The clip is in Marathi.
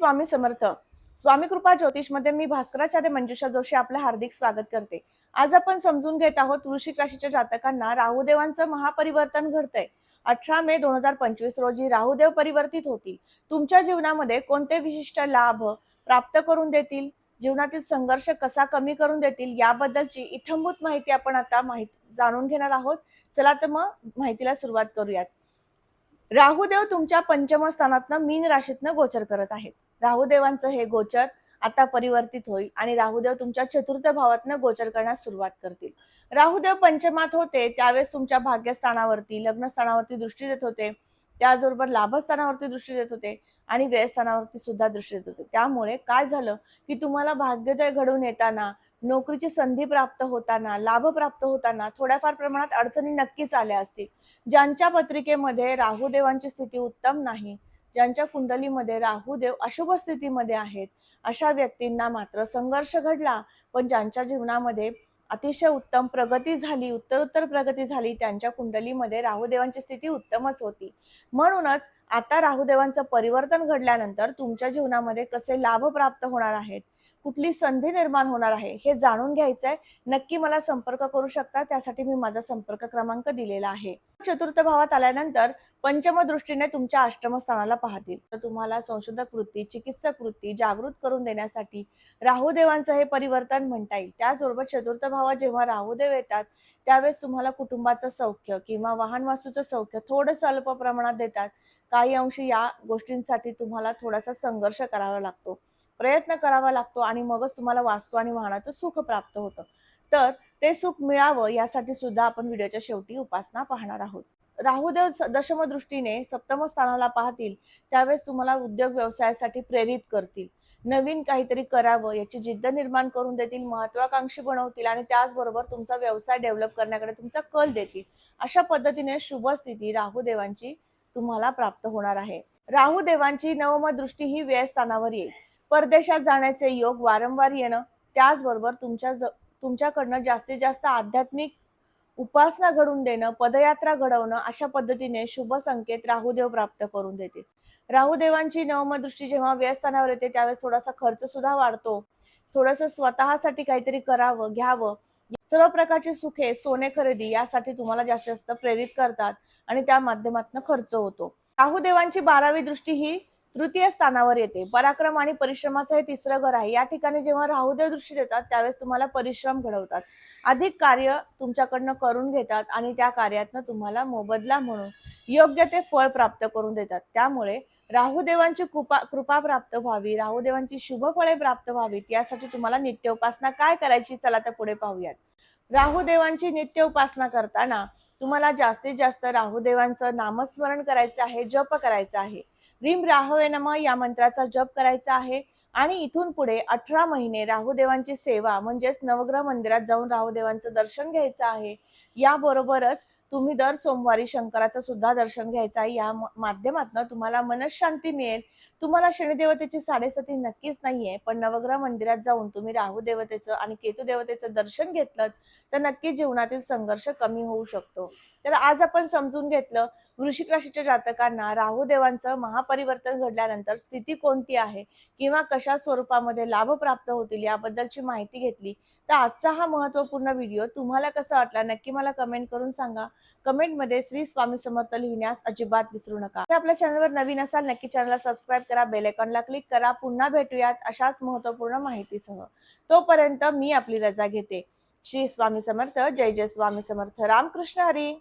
स्वामी समर्थ. स्वामी कृपा ज्योतिषमध्ये मी भास्कराचार्य मंजुषा जोशी आपलं हार्दिक स्वागत करते. आज आपण समजून घेत आहोत वृश्चिक राशीच्या जातकांना राहुदेवांचं महापरिवर्तन घडतंय. अठरा मे दोन हजार पंचवीस रोजी राहुदेव परिवर्तित होतील. तुमच्या जीवनामध्ये कोणते विशिष्ट लाभ प्राप्त करून देतील? जीवनातील संघर्ष कसा कमी करून देतील? याबद्दलची इथंभूत माहिती आपण आता माहिती जाणून घेणार आहोत. चला तर मग माहितीला सुरुवात करूयात. राहुदेव तुमच्या पंचम स्थानातनं मीन राशीतनं गोचर करत आहेत. राहुदेवांचं हे गोचर आता परिवर्तित होईल आणि राहुदेव तुमच्या चतुर्थ भावातनं गोचर करण्यास सुरुवात करतील. राहुदेव पंचमात होते त्यावेळेस तुमच्या भाग्यस्थानावरती लग्नस्थानावरती दृष्टी देत होते. त्याचबरोबर लाभस्थानावरती दृष्टी देत होते आणि व्ययस्थानावरती सुद्धा दृष्टी देत होते. त्यामुळे काय झालं की तुम्हाला भाग्योदय घडून येताना नोकरीची संधी प्राप्त होताना लाभ प्राप्त होताना थोड्याफार प्रमाणात अडचणी नक्कीच आल्या असतील. ज्यांच्या पत्रिकेमध्ये राहुदेवांची स्थिती उत्तम नाही ज्यांच्या कुंडलीमध्ये राहुदेव अशुभ स्थितीमध्ये आहेत अशा व्यक्तींना मात्र संघर्ष घडला. पण ज्यांच्या जीवनामध्ये अतिशय उत्तम प्रगती झाली उत्तरोत्तर प्रगती झाली त्यांच्या कुंडलीमध्ये राहुदेवांची स्थिती उत्तमच होती. म्हणूनच आता राहुदेवांचं परिवर्तन घडल्यानंतर तुमच्या जीवनामध्ये कसे लाभ प्राप्त होणार आहेत? कुठली संधी निर्माण होणार आहे हे जाणून घ्यायचं आहे नक्की मला संपर्क करू शकता त्यासाठी मी माझा संपर्क क्रमांक दिलेला आहे. चतुर्थ भावात आल्यानंतर पंचम दृष्टीने तुमच्या आश्रमस्थानाला पाहतील. तर तुम्हाला संशोधक वृत्ती चिकित्सक वृत्ती जागृत करून देण्यासाठी राहुदेवांचं हे परिवर्तन म्हणता येईल. त्याचबरोबर चतुर्थ भावात जेव्हा राहुदेव येतात त्यावेळेस तुम्हाला कुटुंबाचं सौख्य किंवा वाहन वास्तूचं सौख्य थोडंसं अल्प प्रमाणात देतात. काही अंशी या गोष्टींसाठी तुम्हाला थोडासा संघर्ष करावा लागतो. प्रयत्न करावा लागतो आणि मगच तुम्हाला वास्तू आणि वाहनाचं सुख प्राप्त होतं. तर ते सुख मिळावं यासाठी सुद्धा आपण व्हिडिओच्या शेवटी उपासना पाहणार आहोत. राहुदेव स- दशम दृष्टीने सप्तम स्थानाला पाहतील त्यावेळेस तुम्हाला उद्योग व्यवसायासाठी प्रेरित करतील. नवीन काहीतरी करावं याची जिद्द निर्माण करून देतील महत्वाकांक्षी बनवतील आणि त्याचबरोबर तुमचा व्यवसाय डेव्हलप करण्याकडे तुमचा कल देतील. अशा पद्धतीने शुभ स्थिती राहुदेवांची तुम्हाला प्राप्त होणार आहे. राहुदेवांची नवम दृष्टी ही व्यय स्थानावर येईल. परदेशात जाण्याचे योग वारंवार येणं त्याचबरोबर तुमच्या ज तुमच्याकडनं जास्तीत जास्त आध्यात्मिक उपासना घडून देणं पदयात्रा घडवणं अशा पद्धतीने शुभ संकेत राहुदेव प्राप्त करून देते राहुदेवांची नवम दृष्टी जेव्हा व्यस्थानावर येते त्यावेळेस थोडासा खर्च सुद्धा वाढतो. थोडस स्वतःसाठी काहीतरी करावं घ्यावं. सर्व प्रकारची सुखे सोने खरेदी यासाठी तुम्हाला जास्तीत जास्त प्रेरित करतात आणि त्या माध्यमातून खर्च होतो. राहुदेवांची बारावी दृष्टी ही तृतीय स्थानावर येते. पराक्रम आणि परिश्रमाचं हे तिसरं घर आहे. या ठिकाणी जेव्हा राहुदेव दृष्टी देतात त्यावेळेस तुम्हाला परिश्रम घडवतात. अधिक कार्य तुमच्याकडनं करून घेतात आणि त्या कार्यातनं तुम्हाला मोबदला म्हणून योग्य ते फळ प्राप्त करून देतात. त्यामुळे राहुदेवांची कृपा कृपा प्राप्त व्हावी राहुदेवांची शुभ फळे प्राप्त व्हावीत यासाठी तुम्हाला नित्य उपासना काय करायची चला तर पुढे पाहूयात. राहुदेवांची नित्य उपासना करताना तुम्हाला जास्तीत जास्त राहुदेवांचं नामस्मरण करायचं आहे जप करायचं आहे. रीम राहवे नम या मंत्राचा जप करायचा आहे. आणि इथून पुढे अठरा महिने राहुदेवांची सेवा म्हणजेच नवग्रह मंदिरात जाऊन राहुदेवांचं दर्शन घ्यायचं आहे. याबरोबरच तुम्ही दर सोमवारी शंकराचं सुद्धा दर्शन घ्यायचं आहे. या माध्यमातून तुम्हाला मनशांती मिळेल. तुम्हाला शनिदेवतेची साडेसती नक्कीच नाहीये पण नवग्रह मंदिरात जाऊन तुम्ही राहू देवतेचं आणि केतू देवतेचं दर्शन घेतलं तर नक्कीच जीवनातील संघर्ष कमी होऊ शकतो. तर आज आपण समजून घेतलं वृश्चिक राशीच्या जातकांना राहुदेवांचं महापरिवर्तन घडल्यानंतर स्थिती कोणती आहे किंवा कशा स्वरूपामध्ये लाभ प्राप्त होतील याबद्दलची माहिती घेतली. तर आजचा हा महत्त्वपूर्ण व्हिडिओ तुम्हाला कसा वाटला नक्की मला कमेंट करून सांगा. कमेंटमध्ये श्री स्वामी समर्थ लिहिण्यास अजिबात विसरू नका. तर आपल्या चॅनलवर नवीन असाल नक्की चॅनलला सबस्क्राईब करा बेल आयकॉनला क्लिक करा. पुन्हा भेटूयात अशाच महत्त्वपूर्ण माहितीसह. तोपर्यंत मी आपली रजा घेते. श्री स्वामी समर्थ. जय जय स्वामी समर्थ. रामकृष्ण हरी.